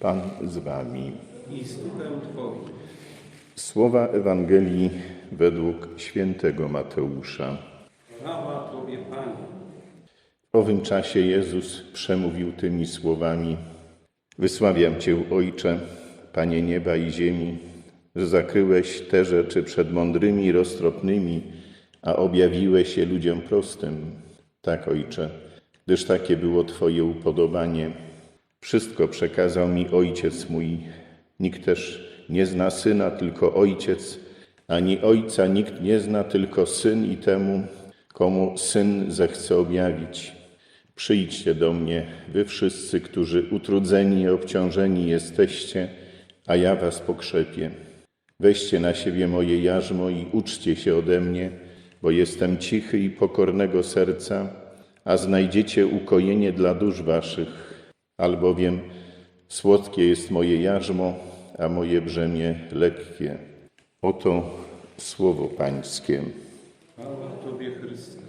Pan z wami. i z duchem Twoim. Słowa Ewangelii według świętego Mateusza. Chwała Tobie, Panie. W owym czasie Jezus przemówił tymi słowami: Wysławiam Cię, Ojcze, Panie nieba i ziemi, że zakryłeś te rzeczy przed mądrymi i roztropnymi, a objawiłeś je ludziom prostym. Tak, Ojcze, gdyż takie było Twoje upodobanie. Wszystko przekazał mi Ojciec mój. Nikt też nie zna Syna, tylko Ojciec, ani Ojca nikt nie zna, tylko Syn i temu, komu Syn zechce objawić. Przyjdźcie do mnie, wy wszyscy, którzy utrudzeni i obciążeni jesteście, a ja was pokrzepię. Weźcie na siebie moje jarzmo i uczcie się ode mnie, bo jestem cichy i pokornego serca, a znajdziecie ukojenie dla dusz waszych. Albowiem słodkie jest moje jarzmo, a moje brzemię lekkie. Oto słowo Pańskie. Chwała Tobie, Chryste.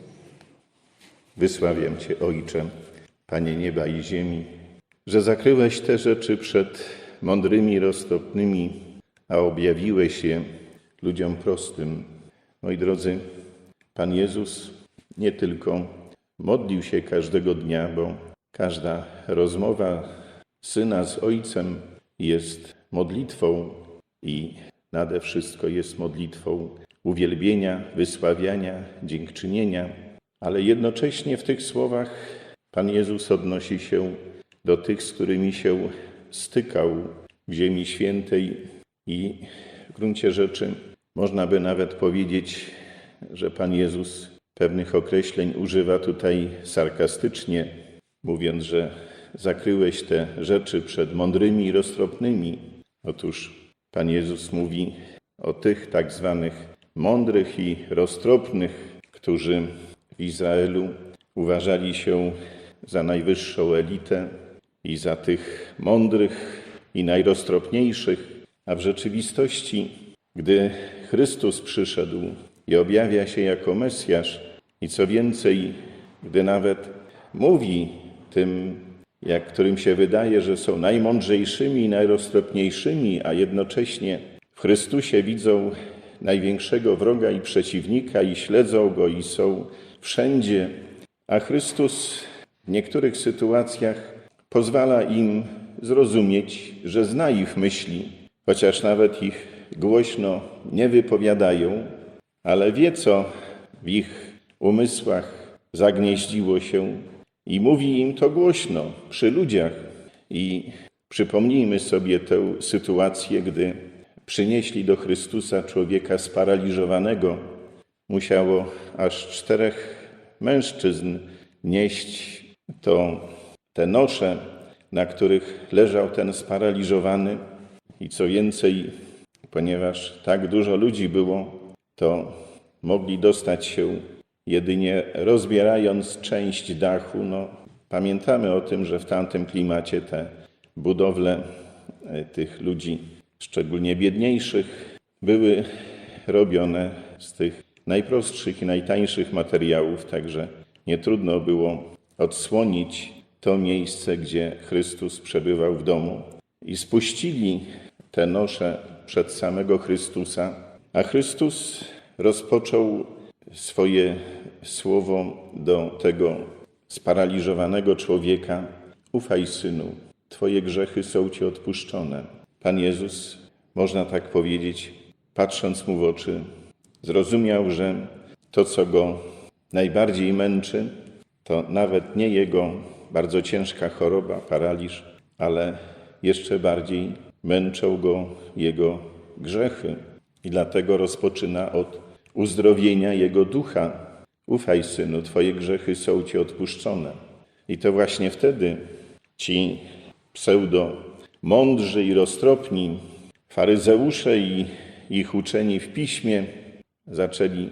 Wysławiam Cię, Ojcze, Panie nieba i ziemi, że zakryłeś te rzeczy przed mądrymi, roztropnymi, a objawiłeś je ludziom prostym. Moi drodzy, Pan Jezus nie tylko modlił się każdego dnia, bo każda rozmowa syna z Ojcem jest modlitwą i nade wszystko jest modlitwą uwielbienia, wysławiania, dziękczynienia, ale jednocześnie w tych słowach Pan Jezus odnosi się do tych, z którymi się stykał w Ziemi Świętej i w gruncie rzeczy można by nawet powiedzieć, że Pan Jezus pewnych określeń używa tutaj sarkastycznie, mówiąc, że zakryłeś te rzeczy przed mądrymi i roztropnymi. Otóż Pan Jezus mówi o tych tak zwanych mądrych i roztropnych, którzy w Izraelu uważali się za najwyższą elitę i za tych mądrych i najroztropniejszych, a w rzeczywistości, gdy Chrystus przyszedł i objawia się jako Mesjasz, i co więcej, gdy nawet mówi tym, jak którym się wydaje, że są najmądrzejszymi i najroztropniejszymi, a jednocześnie w Chrystusie widzą największego wroga i przeciwnika i śledzą go i są wszędzie, a Chrystus w niektórych sytuacjach pozwala im zrozumieć, że zna ich myśli, chociaż nawet ich głośno nie wypowiadają, ale wie, co w ich umysłach zagnieździło się i mówi im to głośno przy ludziach. I przypomnijmy sobie tę sytuację, gdy przynieśli do Chrystusa człowieka sparaliżowanego. Musiało aż czterech mężczyzn nieść to, te nosze, na których leżał ten sparaliżowany. I co więcej, ponieważ tak dużo ludzi było, to mogli dostać się jedynie rozbierając część dachu. No, pamiętamy o tym, że w tamtym klimacie te budowle e, tych ludzi, szczególnie biedniejszych, były robione z tych najprostszych i najtańszych materiałów, także nie trudno było odsłonić to miejsce, gdzie Chrystus przebywał w domu. I spuścili te nosze przed samego Chrystusa, a Chrystus rozpoczął swoje słowo do tego sparaliżowanego człowieka: Ufaj, synu, Twoje grzechy są Ci odpuszczone. Pan Jezus, można tak powiedzieć, patrząc mu w oczy, zrozumiał, że to, co go najbardziej męczy, to nawet nie jego bardzo ciężka choroba, paraliż, ale jeszcze bardziej męczą go jego grzechy. I dlatego rozpoczyna od uzdrowienia jego ducha. Ufaj, synu, twoje grzechy są ci odpuszczone. I to właśnie wtedy ci pseudo mądrzy i roztropni faryzeusze i ich uczeni w piśmie zaczęli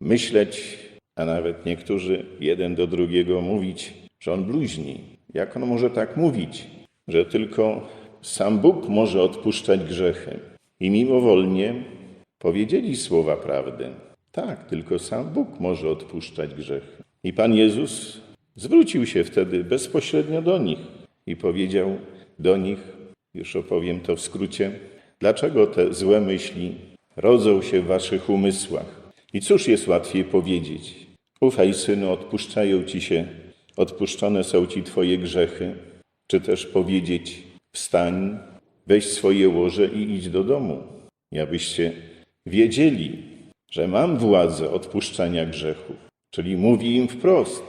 myśleć, a nawet niektórzy jeden do drugiego mówić, że on bluźni. Jak on może tak mówić, że tylko sam Bóg może odpuszczać grzechy? I mimowolnie powiedzieli słowa prawdy. Tak, tylko sam Bóg może odpuszczać grzechy. I Pan Jezus zwrócił się wtedy bezpośrednio do nich i powiedział do nich: już opowiem to w skrócie, dlaczego te złe myśli rodzą się w waszych umysłach. I cóż jest łatwiej powiedzieć? Ufaj, synu, odpuszczają ci się, odpuszczone są ci twoje grzechy, czy też powiedzieć: Wstań, weź swoje łoże i idź do domu, i abyście wiedzieli, że mam władzę odpuszczania grzechów. Czyli mówi im wprost,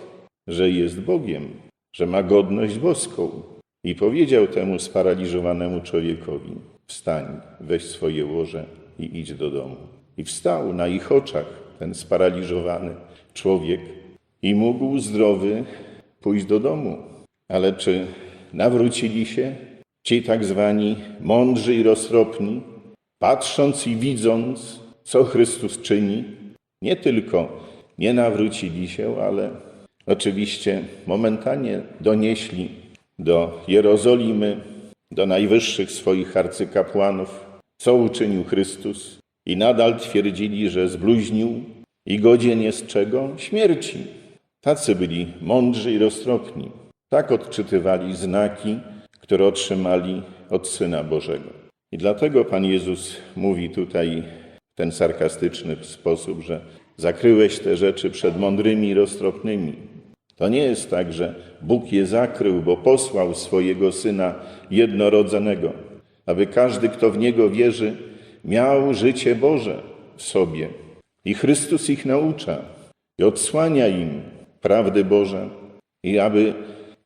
że jest Bogiem, że ma godność boską. I powiedział temu sparaliżowanemu człowiekowi: Wstań, weź swoje łoże i idź do domu. I wstał na ich oczach ten sparaliżowany człowiek i mógł zdrowy pójść do domu. Ale czy nawrócili się ci tak zwani mądrzy i roztropni, patrząc i widząc, co Chrystus czyni, nie tylko nie nawrócili się, ale oczywiście momentalnie donieśli do Jerozolimy, do najwyższych swoich arcykapłanów, co uczynił Chrystus i nadal twierdzili, że zbluźnił i godzien jest czego? Śmierci. Tacy byli mądrzy i roztropni. Tak odczytywali znaki, które otrzymali od Syna Bożego. I dlatego Pan Jezus mówi tutaj w ten sarkastyczny sposób, że zakryłeś te rzeczy przed mądrymi i roztropnymi. To nie jest tak, że Bóg je zakrył, bo posłał swojego Syna jednorodzonego, aby każdy, kto w Niego wierzy, miał życie Boże w sobie. I Chrystus ich naucza i odsłania im prawdy Boże, i aby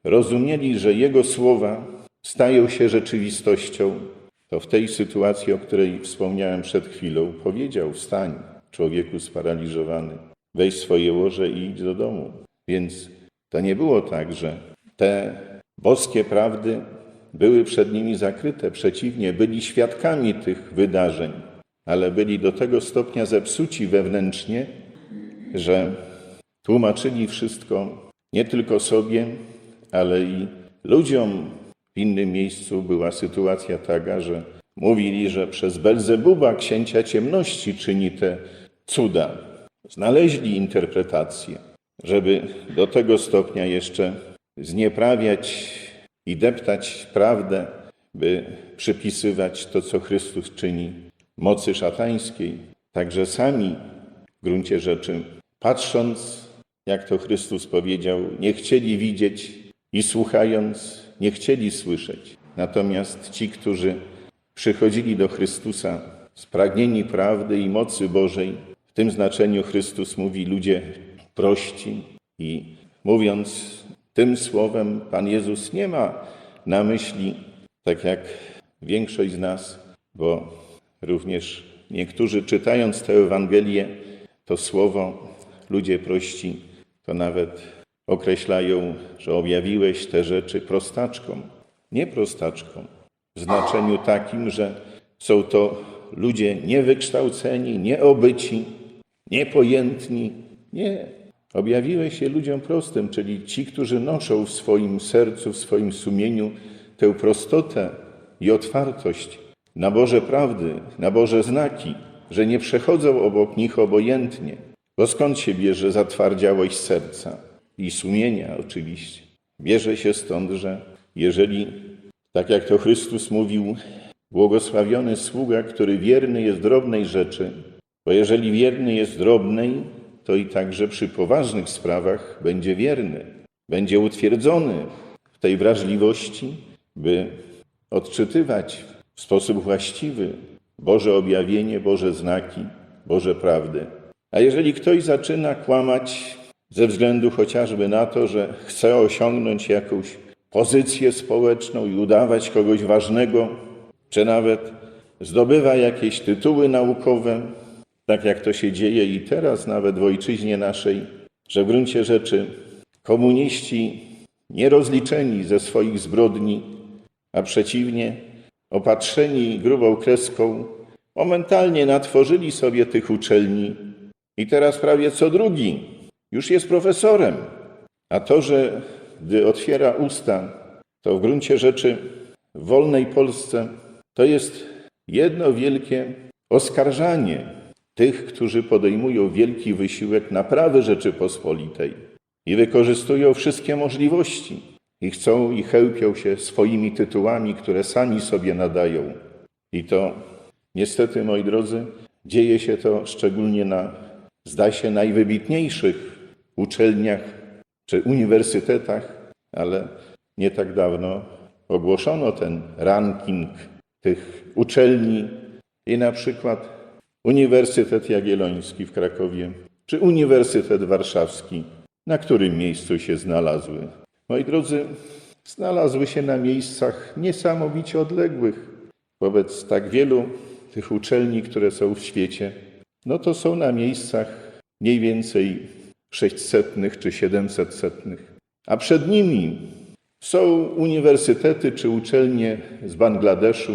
rozumieli, że Jego słowa stają się rzeczywistością, to w tej sytuacji, o której wspomniałem przed chwilą, powiedział: Wstań, człowieku sparaliżowany, weź swoje łoże i idź do domu. Więc to nie było tak, że te boskie prawdy były przed nimi zakryte. Przeciwnie, byli świadkami tych wydarzeń, ale byli do tego stopnia zepsuci wewnętrznie, że tłumaczyli wszystko nie tylko sobie, ale i ludziom. W innym miejscu była sytuacja taka, że mówili, że przez Belzebuba, księcia ciemności, czyni te cuda. Znaleźli interpretację, żeby do tego stopnia jeszcze znieprawiać i deptać prawdę, by przypisywać to, co Chrystus czyni mocy szatańskiej. Także sami w gruncie rzeczy, patrząc, jak to Chrystus powiedział, nie chcieli widzieć i słuchając, nie chcieli słyszeć. Natomiast ci, którzy przychodzili do Chrystusa spragnieni prawdy i mocy Bożej, w tym znaczeniu Chrystus mówi ludzie prości i mówiąc tym słowem, Pan Jezus nie ma na myśli, tak jak większość z nas, bo również niektórzy czytając tę Ewangelię, to słowo ludzie prości, to nawet określają, że objawiłeś te rzeczy prostaczkom. Nie prostaczkom, w znaczeniu takim, że są to ludzie niewykształceni, nieobyci, niepojętni. Nie. Objawiłeś się ludziom prostym, czyli ci, którzy noszą w swoim sercu, w swoim sumieniu tę prostotę i otwartość na Boże prawdy, na Boże znaki, że nie przechodzą obok nich obojętnie. Bo skąd się bierze zatwardziałość serca i sumienia oczywiście? Bierze się stąd, że jeżeli, tak jak to Chrystus mówił, błogosławiony sługa, który wierny jest drobnej rzeczy, bo jeżeli wierny jest drobnej, to i także przy poważnych sprawach będzie wierny, będzie utwierdzony w tej wrażliwości, by odczytywać w sposób właściwy Boże objawienie, Boże znaki, Boże prawdy. A jeżeli ktoś zaczyna kłamać ze względu chociażby na to, że chce osiągnąć jakąś pozycję społeczną i udawać kogoś ważnego, czy nawet zdobywa jakieś tytuły naukowe, tak jak to się dzieje i teraz nawet w ojczyźnie naszej, że w gruncie rzeczy komuniści nierozliczeni ze swoich zbrodni, a przeciwnie, opatrzeni grubą kreską, momentalnie natworzyli sobie tych uczelni. I teraz prawie co drugi już jest profesorem. A to, że gdy otwiera usta, to w gruncie rzeczy w wolnej Polsce to jest jedno wielkie oskarżanie tych, którzy podejmują wielki wysiłek naprawy Rzeczypospolitej i wykorzystują wszystkie możliwości, i chcą i chełpią się swoimi tytułami, które sami sobie nadają. I to niestety, moi drodzy, dzieje się to szczególnie na, zda się, najwybitniejszych uczelniach czy uniwersytetach, ale nie tak dawno ogłoszono ten ranking tych uczelni i na przykład Uniwersytet Jagielloński w Krakowie czy Uniwersytet Warszawski, na którym miejscu się znalazły. Moi drodzy, znalazły się na miejscach niesamowicie odległych wobec tak wielu tych uczelni, które są w świecie. No to są na miejscach mniej więcej 600 czy 700 a przed nimi są uniwersytety czy uczelnie z Bangladeszu,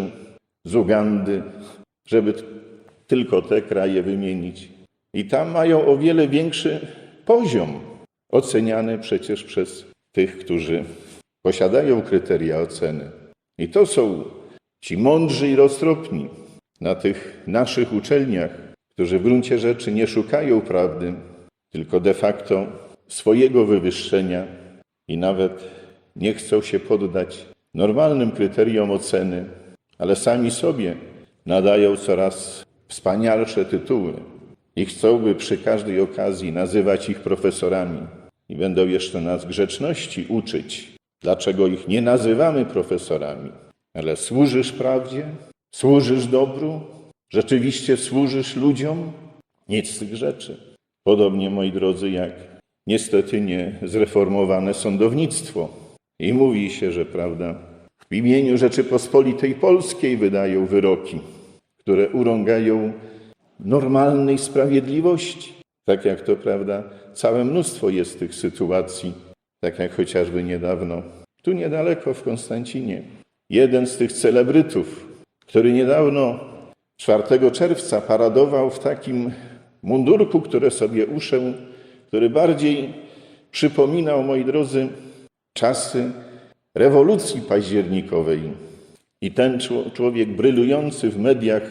z Ugandy, żeby tylko te kraje wymienić. I tam mają o wiele większy poziom, oceniany przecież przez tych, którzy posiadają kryteria oceny. I to są ci mądrzy i roztropni na tych naszych uczelniach, którzy w gruncie rzeczy nie szukają prawdy, tylko de facto swojego wywyższenia i nawet nie chcą się poddać normalnym kryteriom oceny, ale sami sobie nadają coraz wspanialsze tytuły i chcą, by przy każdej okazji nazywać ich profesorami i będą jeszcze nas grzeczności uczyć, dlaczego ich nie nazywamy profesorami. Ale służysz prawdzie, służysz dobru, rzeczywiście służysz ludziom? Nic z tych rzeczy. Podobnie, moi drodzy, jak niestety nie zreformowane sądownictwo. I mówi się, że prawda, w imieniu Rzeczypospolitej Polskiej wydają wyroki, które urągają normalnej sprawiedliwości. Tak jak to prawda, całe mnóstwo jest tych sytuacji, tak jak chociażby niedawno, tu niedaleko w Konstancinie, jeden z tych celebrytów, który niedawno 4 czerwca paradował w takim mundurku, które sobie uszył, który bardziej przypominał, moi drodzy, czasy rewolucji październikowej. I ten czło- człowiek brylujący w mediach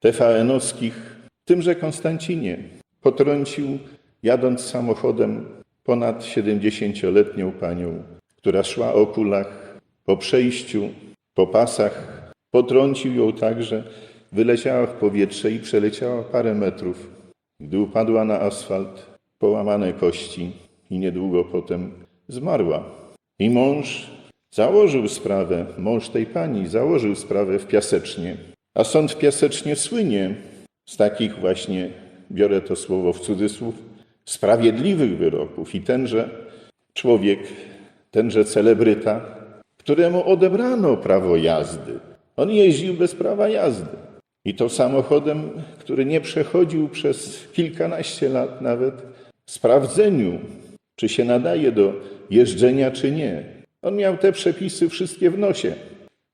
TVN-owskich tymże Konstancinie potrącił, jadąc samochodem, ponad 70-letnią panią, która szła o kulach po przejściu, po pasach. Potrącił ją tak, że wyleciała w powietrze i przeleciała parę metrów. Gdy upadła na asfalt, połamane kości i niedługo potem zmarła. I mąż założył sprawę, mąż tej pani założył sprawę w Piasecznie, a sąd w Piasecznie słynie z takich właśnie, biorę to słowo w cudzysłów, sprawiedliwych wyroków. I tenże człowiek, tenże celebryta, któremu odebrano prawo jazdy, on jeździł bez prawa jazdy. I to samochodem, który nie przechodził przez kilkanaście lat nawet sprawdzeniu, czy się nadaje do jeżdżenia, czy nie. On miał te przepisy wszystkie w nosie.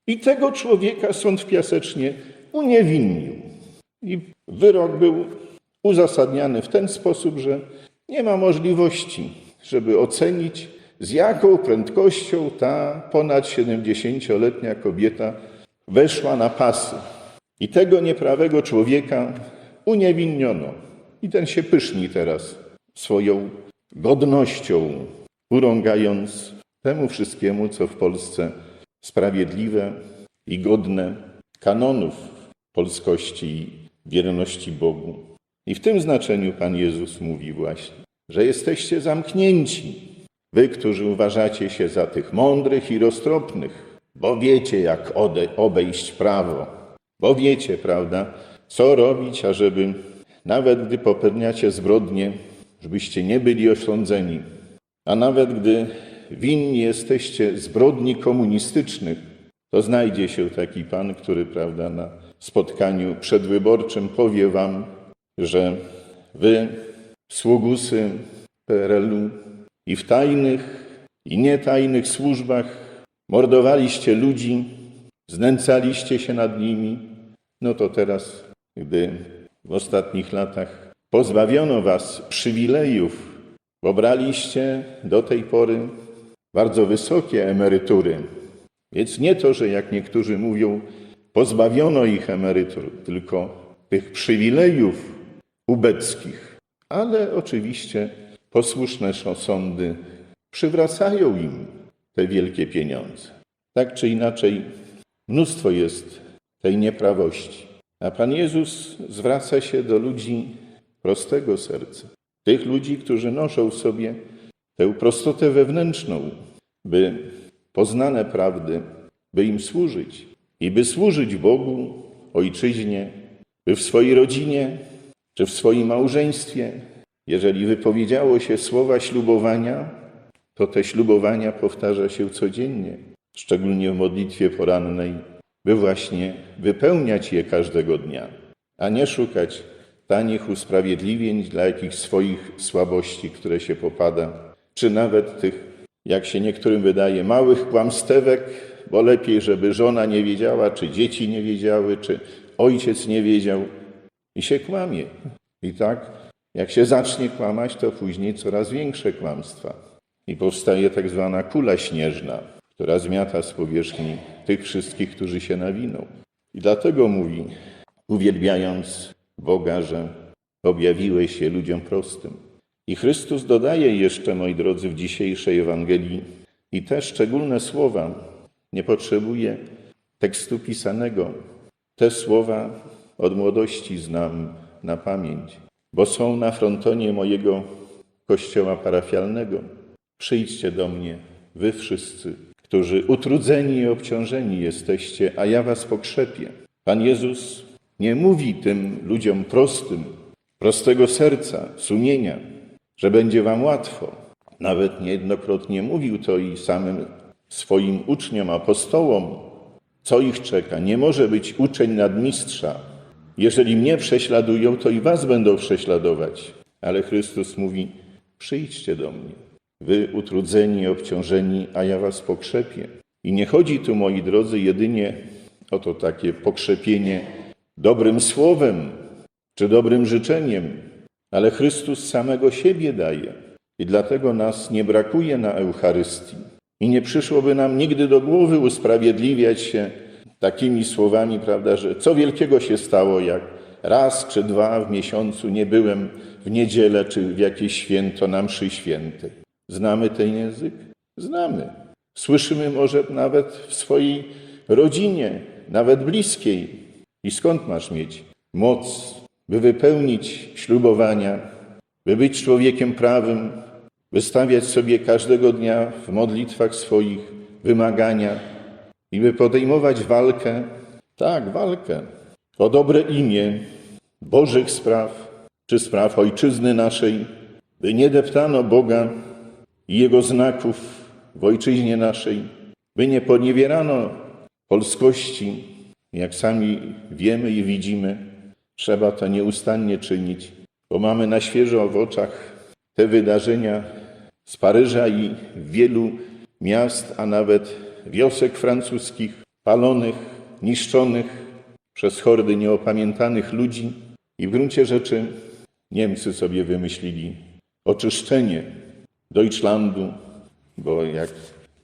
I tego człowieka sąd w Piasecznie uniewinnił. I wyrok był uzasadniany w ten sposób, że nie ma możliwości, żeby ocenić, z jaką prędkością ta ponad 70-letnia kobieta weszła na pasy. I tego nieprawego człowieka uniewinniono. I ten się pyszni teraz swoją godnością, urągając temu wszystkiemu, co w Polsce sprawiedliwe i godne kanonów polskości i wierności Bogu. I w tym znaczeniu Pan Jezus mówi właśnie, że jesteście zamknięci, wy, którzy uważacie się za tych mądrych i roztropnych, bo wiecie, jak obejść prawo, bo wiecie, prawda, co robić, ażeby nawet gdy popełniacie zbrodnie, żebyście nie byli osądzeni, a nawet gdy winni jesteście zbrodni komunistycznych, to znajdzie się taki pan, który, prawda, na spotkaniu przedwyborczym powie wam, że wy, sługusy PRL-u i w tajnych i nietajnych służbach mordowaliście ludzi, znęcaliście się nad nimi, no to teraz, gdy w ostatnich latach pozbawiono was przywilejów, bo braliście do tej pory bardzo wysokie emerytury. Więc nie to, że jak niektórzy mówią, pozbawiono ich emerytur, tylko tych przywilejów ubeckich. Ale oczywiście posłuszne sądy przywracają im te wielkie pieniądze. Tak czy inaczej, mnóstwo jest tej nieprawości. A Pan Jezus zwraca się do ludzi prostego serca. Tych ludzi, którzy noszą w sobie tę prostotę wewnętrzną, by poznane prawdy, by im służyć i by służyć Bogu, Ojczyźnie, by w swojej rodzinie czy w swoim małżeństwie, jeżeli wypowiedziało się słowa ślubowania, to te ślubowania powtarza się codziennie, szczególnie w modlitwie porannej, by właśnie wypełniać je każdego dnia, a nie szukać tanich usprawiedliwień dla jakichś swoich słabości, które się popada, czy nawet tych, jak się niektórym wydaje, małych kłamstewek, bo lepiej, żeby żona nie wiedziała, czy dzieci nie wiedziały, czy ojciec nie wiedział. I się kłamie. I tak, jak się zacznie kłamać, to później coraz większe kłamstwa. I powstaje tak zwana kula śnieżna, która zmiata z powierzchni tych wszystkich, którzy się nawiną. I dlatego mówi, uwielbiając Boga, że objawiłeś się ludziom prostym. I Chrystus dodaje jeszcze, moi drodzy, w dzisiejszej Ewangelii i te szczególne słowa. Nie potrzebuje tekstu pisanego. Te słowa od młodości znam na pamięć, bo są na frontonie mojego kościoła parafialnego. Przyjdźcie do mnie, wy wszyscy, którzy utrudzeni i obciążeni jesteście, a ja was pokrzepię. Pan Jezus nie mówi tym ludziom prostym, prostego serca, sumienia, że będzie wam łatwo. Nawet niejednokrotnie mówił to i samym swoim uczniom, apostołom, co ich czeka. Nie może być uczeń nadmistrza. Jeżeli mnie prześladują, to i was będą prześladować. Ale Chrystus mówi: Przyjdźcie do mnie, wy utrudzeni, obciążeni, a ja was pokrzepię. I nie chodzi tu, moi drodzy, jedynie o to takie pokrzepienie dobrym słowem czy dobrym życzeniem, ale Chrystus samego siebie daje. I dlatego nas nie brakuje na Eucharystii. I nie przyszłoby nam nigdy do głowy usprawiedliwiać się takimi słowami, prawda, że co wielkiego się stało, jak raz czy dwa w miesiącu nie byłem w niedzielę czy w jakieś święto na mszy świętej. Znamy ten język? Znamy. Słyszymy może nawet w swojej rodzinie, nawet bliskiej. I skąd masz mieć moc, by wypełnić ślubowania, by być człowiekiem prawym, wystawiać sobie każdego dnia w modlitwach swoich wymagania i by podejmować walkę, tak, walkę o dobre imię Bożych spraw czy spraw ojczyzny naszej, by nie deptano Boga i Jego znaków w ojczyźnie naszej, by nie poniewierano polskości, jak sami wiemy i widzimy, trzeba to nieustannie czynić, bo mamy na świeżo w oczach te wydarzenia z Paryża i wielu miast, a nawet wiosek francuskich, palonych, niszczonych przez hordy nieopamiętanych ludzi. I w gruncie rzeczy Niemcy sobie wymyślili oczyszczenie Deutschlandu, bo jak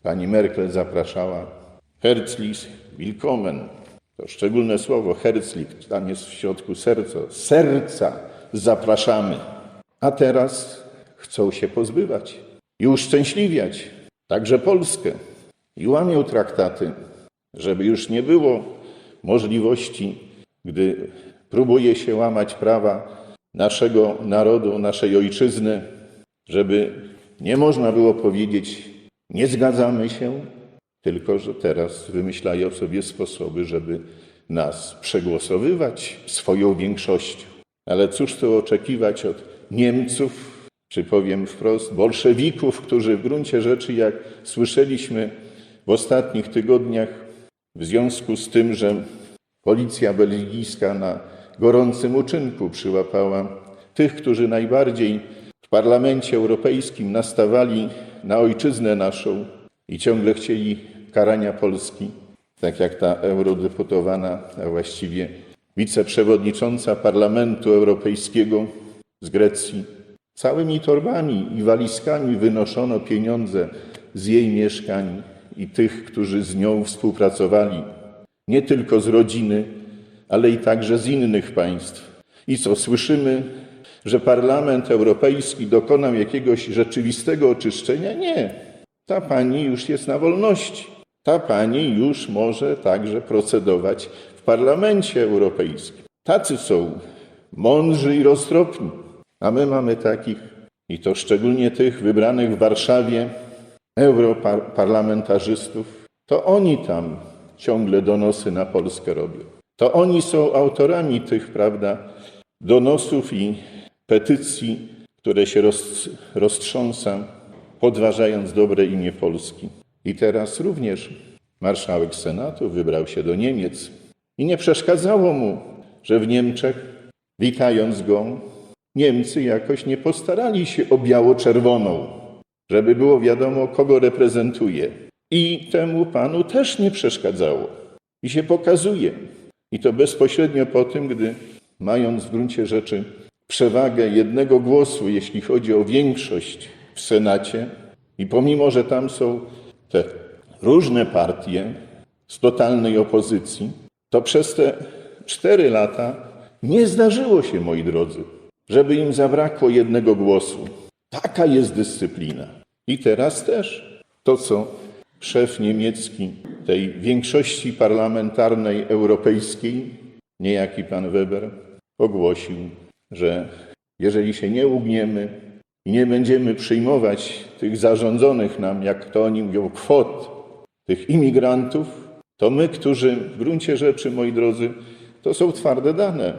pani Merkel zapraszała, Herzlich willkommen, to szczególne słowo Herzlich, tam jest w środku serca, serca zapraszamy. A teraz chcą się pozbywać i uszczęśliwiać także Polskę. I łamią traktaty, żeby już nie było możliwości, gdy próbuje się łamać prawa naszego narodu, naszej ojczyzny, żeby nie można było powiedzieć, nie zgadzamy się, tylko że teraz wymyślają sobie sposoby, żeby nas przegłosowywać swoją większością. Ale cóż tu oczekiwać od Niemców, czy powiem wprost, bolszewików, którzy w gruncie rzeczy, jak słyszeliśmy w ostatnich tygodniach, w związku z tym, że policja belgijska na gorącym uczynku przyłapała tych, którzy najbardziej w Parlamencie Europejskim nastawali na ojczyznę naszą i ciągle chcieli karania Polski, tak jak ta eurodeputowana, a właściwie wiceprzewodnicząca Parlamentu Europejskiego z Grecji. Całymi torbami i walizkami wynoszono pieniądze z jej mieszkań i tych, którzy z nią współpracowali, nie tylko z rodziny, ale i także z innych państw. I co słyszymy, że Parlament Europejski dokonał jakiegoś rzeczywistego oczyszczenia? Nie. Ta pani już jest na wolności. Ta pani już może także procedować w Parlamencie Europejskim. Tacy są mądrzy i roztropni. A my mamy takich, i to szczególnie tych wybranych w Warszawie, europarlamentarzystów. To oni tam ciągle donosy na Polskę robią. To oni są autorami tych, prawda, donosów i petycji, które się roz, roztrząsa, podważając dobre imię Polski. I teraz również marszałek Senatu wybrał się do Niemiec i nie przeszkadzało mu, że w Niemczech, witając go, Niemcy jakoś nie postarali się o biało-czerwoną, żeby było wiadomo, kogo reprezentuje. I temu panu też nie przeszkadzało. I się pokazuje. I to bezpośrednio po tym, gdy mając w gruncie rzeczy przewagę jednego głosu, jeśli chodzi o większość w Senacie, i pomimo, że tam są te różne partie z totalnej opozycji, to przez te cztery lata nie zdarzyło się, moi drodzy, żeby im zabrakło jednego głosu. Taka jest dyscyplina. I teraz też to, co szef niemiecki tej większości parlamentarnej europejskiej, niejaki pan Weber, ogłosił, że jeżeli się nie ugniemy i nie będziemy przyjmować tych zarządzonych nam, jak to oni mówią, kwot, tych imigrantów, to my, którzy w gruncie rzeczy, moi drodzy, to są twarde dane.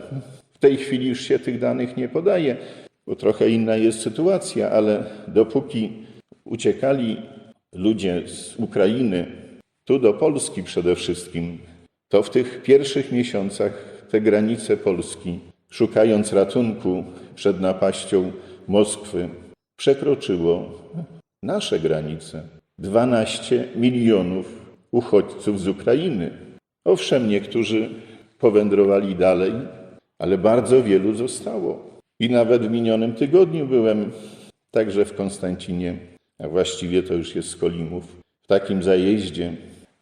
W tej chwili już się tych danych nie podaje, bo trochę inna jest sytuacja, ale dopóki uciekali ludzie z Ukrainy, tu do Polski przede wszystkim, to w tych pierwszych miesiącach te granice Polski, szukając ratunku przed napaścią Moskwy, przekroczyło nasze granice. 12 milionów uchodźców z Ukrainy. Owszem, niektórzy powędrowali dalej, ale bardzo wielu zostało. I nawet w minionym tygodniu byłem także w Konstancinie, a właściwie to już jest Skolimów, w takim zajeździe,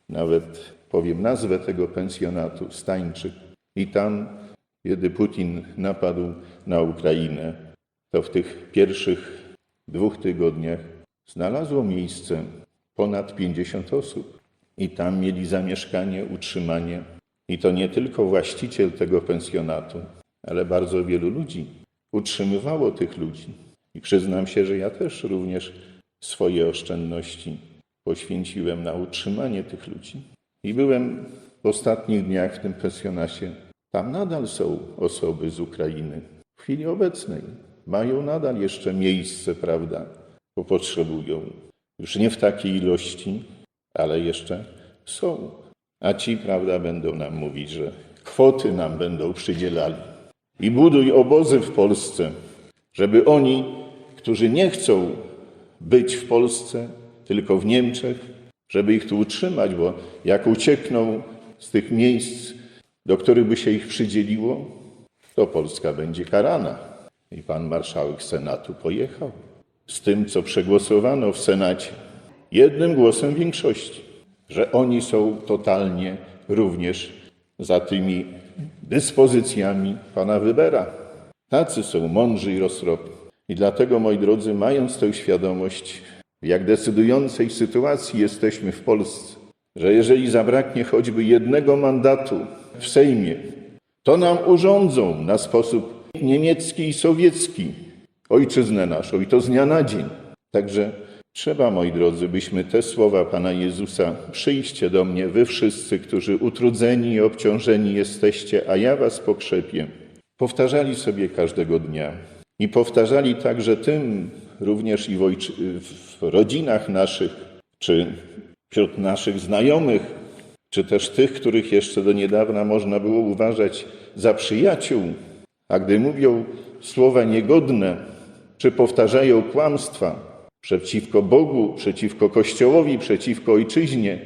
nawet powiem nazwę tego pensjonatu, Stańczyk. I tam, kiedy Putin napadł na Ukrainę, to w tych pierwszych dwóch tygodniach znalazło miejsce ponad 50 osób. I tam mieli zamieszkanie, utrzymanie. I to nie tylko właściciel tego pensjonatu, ale bardzo wielu ludzi utrzymywało tych ludzi. I przyznam się, że ja też również swoje oszczędności poświęciłem na utrzymanie tych ludzi. I byłem w ostatnich dniach w tym pensjonacie. Tam nadal są osoby z Ukrainy. W chwili obecnej mają nadal jeszcze miejsce, prawda, bo potrzebują. Już nie w takiej ilości, ale jeszcze są. A ci, prawda, będą nam mówić, że kwoty nam będą przydzielali. I buduj obozy w Polsce, żeby oni, którzy nie chcą być w Polsce, tylko w Niemczech, żeby ich tu utrzymać, bo jak uciekną z tych miejsc, do których by się ich przydzieliło, to Polska będzie karana. I pan marszałek Senatu pojechał z tym, co przegłosowano w Senacie, jednym głosem większości, że oni są totalnie również za tymi dyspozycjami pana Wybera. Tacy są mądrzy i roztropni. I dlatego, moi drodzy, mając tę świadomość, w jak decydującej sytuacji jesteśmy w Polsce, że jeżeli zabraknie choćby jednego mandatu w Sejmie, to nam urządzą na sposób niemiecki i sowiecki ojczyznę naszą i to z dnia na dzień. Także trzeba, moi drodzy, byśmy te słowa Pana Jezusa, przyjście do mnie, wy wszyscy, którzy utrudzeni i obciążeni jesteście, a ja was pokrzepię, powtarzali sobie każdego dnia. I powtarzali także tym, również i w, w rodzinach naszych, czy wśród naszych znajomych, czy też tych, których jeszcze do niedawna można było uważać za przyjaciół, a gdy mówią słowa niegodne, czy powtarzają kłamstwa przeciwko Bogu, przeciwko Kościołowi, przeciwko Ojczyźnie,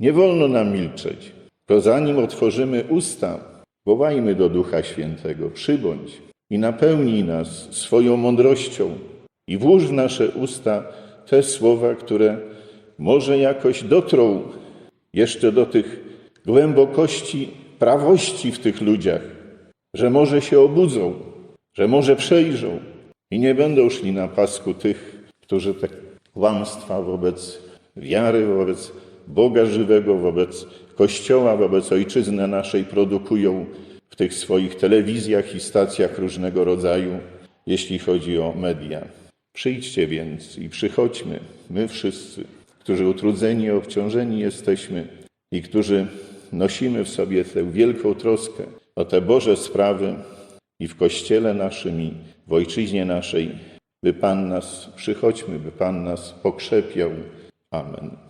nie wolno nam milczeć. To zanim otworzymy usta, wołajmy do Ducha Świętego, przybądź i napełnij nas swoją mądrością i włóż w nasze usta te słowa, które może jakoś dotrą jeszcze do tych głębokości prawości w tych ludziach, że może się obudzą, że może przejrzą i nie będą szli na pasku tych, którzy te kłamstwa wobec wiary, wobec Boga żywego, wobec Kościoła, wobec Ojczyzny naszej produkują w tych swoich telewizjach i stacjach różnego rodzaju, jeśli chodzi o media. Przyjdźcie więc i przychodźmy, my wszyscy, którzy utrudzeni i obciążeni jesteśmy i którzy nosimy w sobie tę wielką troskę o te Boże sprawy i w Kościele naszym i w Ojczyźnie naszej, by Pan nas, przychodźmy, by Pan nas pokrzepiał. Amen.